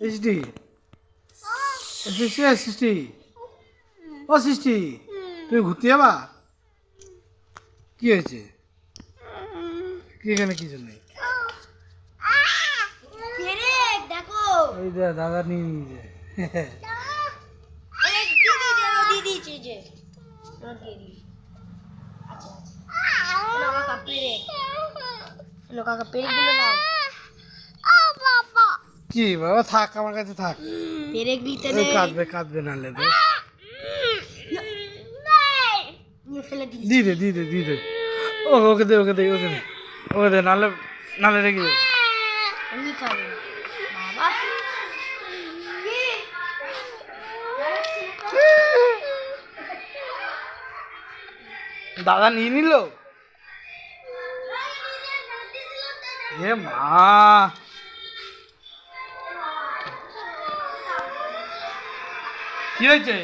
সৃষ্টি এ সৃষ্টি ও সৃষ্টি তুমি ঘুরতে যাবা? কি হয়েছে? কি এখানে দেখো। ওই দাদা নিয়ে যেন দিদি চেয়েছে আমার কি? বাবা থাক আমার কাছে থাক। পেরেক নিতে ওই নেই। কাঁদবে কাঁদবে নালে দে নিয়ে ফেলে দিই দি দে দি দে দি দে। ও ওকে দে ওকে দে ওকে দে। ওকে দে নালে নালে রেখে দে দাদা নিয়ে নিল? এ মা। কি হয়েছে